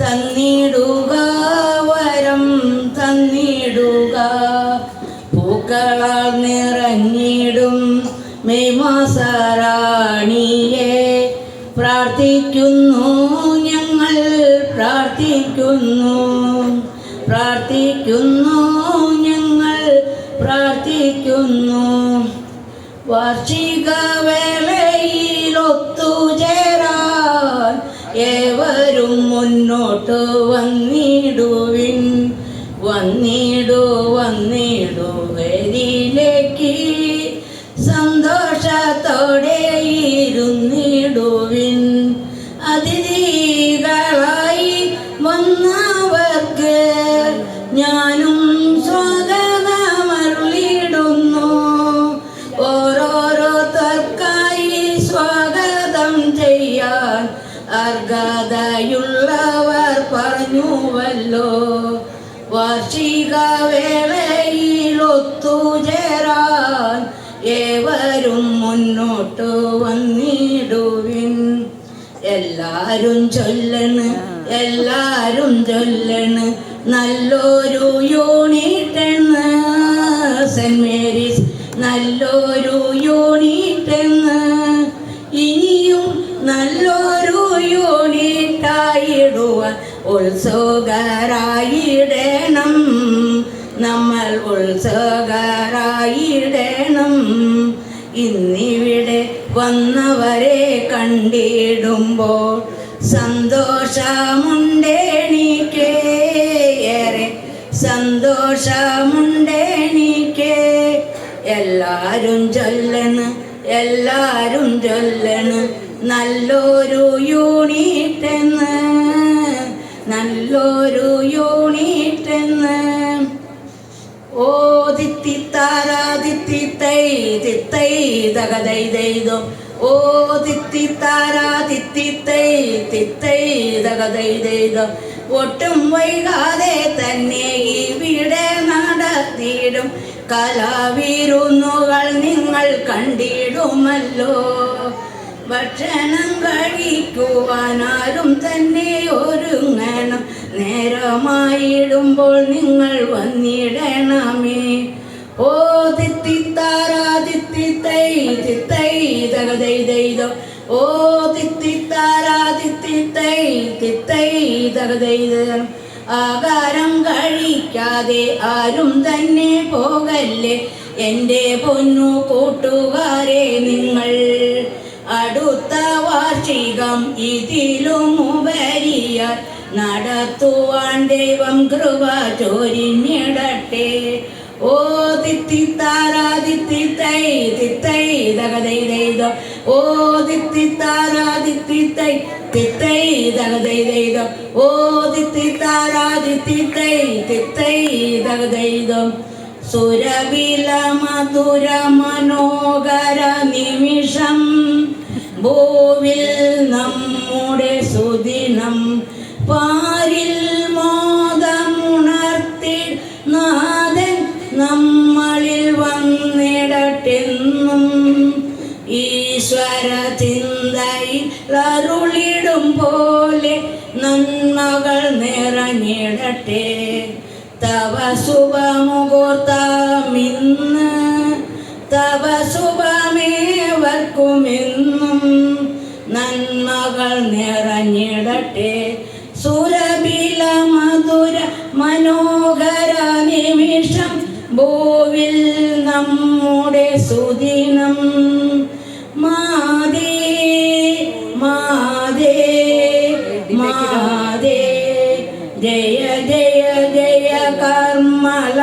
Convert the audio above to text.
തന്നിടുക വരം തന്നിടുക. പൂക്കളാൽ നിറഞ്ഞിടും മെയ് മാസറാണിയെ പ്രാർത്ഥിക്കുന്നു ഞങ്ങൾ പ്രാർത്ഥിക്കുന്നു. പ്രാർത്ഥിക്കുന്നു ഞങ്ങൾ പ്രാർത്ഥിക്കുന്നു. വാർഷിക വേളയിൽ ഏവരും മുന്നോട്ട് വന്നിടുവിൻ. വന്നിടു വന്നിടു വരിയിലേക്ക്. സന്തോഷത്തോടെ ഇരുന്നിടുവിൻ. അതിഥികളായി വന്നവർക്ക് ഞാനും സ്വാഗതമരുളിടുന്നു. തർക്കായി സ്വാഗതം ചെയ്യാൻ അർഹതയുള്ളവർ പറഞ്ഞുവല്ലോ. വാർഷിക വേളയിൽ ഒത്തുചേരാൻ ഏവരും മുന്നോട്ട് വന്നിടുവിൻ. എല്ലാരും ചൊല്ലണ് എല്ലാരും ചൊല്ലണ് നല്ലൊരു യൂണിറ്റ് സെന്റ് മേരീസ് നല്ലൊരു ഉത്സുകരായിടണം നമ്മൾ ഉത്സുകരായിടണം ഇന്നിവിടെ വന്നവരെ കണ്ടിടുമ്പോൾ സന്തോഷമുണ്ടെനിക്ക് ഏറെ സന്തോഷമുണ്ടെനിക്ക് എല്ലാരും ചൊല്ലണ് എല്ലാരും ചൊല്ലണ് നല്ലൊരു യൂണിറ്റെന്ന് നല്ലൊരു യൂണിറ്റെന്ന് ഓ തിത്തിത്താരാ തൈ തിത്തൈ തകതൈ ദൈതോ ഓ താരാതിത്തി തൈതി തിത്തൈ തകതൈ ദൈതോ ഒട്ടും വൈകാതെ തന്നെ ഇവിടെ നടത്തിയിടും. കലാവിരുന്നുകൾ നിങ്ങൾ കണ്ടിടുമല്ലോ. ഭക്ഷണം കഴിക്കുവാനാലും തന്നെ ഒരുങ്ങണം. നേരമായിടുമ്പോൾ നിങ്ങൾ വന്നിടണമേ. ഓ തിത്തിത്താരാതിത്തി തൈ തിത്തൈ തകതൈ ദൈതോ ഓ തിത്തിത്താരാതിത്തി തൈ തിത്തൈ തകതൈ ആകാരം കഴിക്കാതെ ആരും തന്നെ പോകല്ലേ. എന്റെ പൊന്നു കൂട്ടുകാരെ നിങ്ങൾ അടുത്ത വാർഷികം ഇതിലും ഉപരിയ നടത്തുവാൻ ദൈവം കൃപ ചൊരിഞ്ഞിടട്ടെ. ഓ തിത്തിത്താരാ തിത്തിത്തൈ തിത്തൈ തകതൈ ദൈതോ. ഓ തിത്തിത്താരാ തിത്തിത്തൈ തിത്തൈ തകതൈ ദൈതോ. ഓ തിത്തിത്താരാ തിത്തിത്തൈ തിത്തൈ തകതൈതോ സുരവില മധുര മനോഹര നിമിഷം ഭൂവിൽ നമ്മുടെ സുദിനം പാരിൽ മോദമുണർത്തി നാഥൻ നമ്മളിൽ വന്നിടട്ടെന്നും ഈശ്വര ചിന്തയിൽ അരുളിടും പോലെ നന്മകൾ നിറഞ്ഞിടട്ടെ. തവ ശുഭമുഹൂർത്തമിന്ന് തവ ശുഭമേവർക്കുമെന്നും നന്മകൾ നിറഞ്ഞിടട്ടെ. സുരബില മധുര മനോഹര നിമിഷം ഭൂവിൽ നമ്മുടെ സുദിനം. മാതി ജയ ജയ ജയ കർമ്മല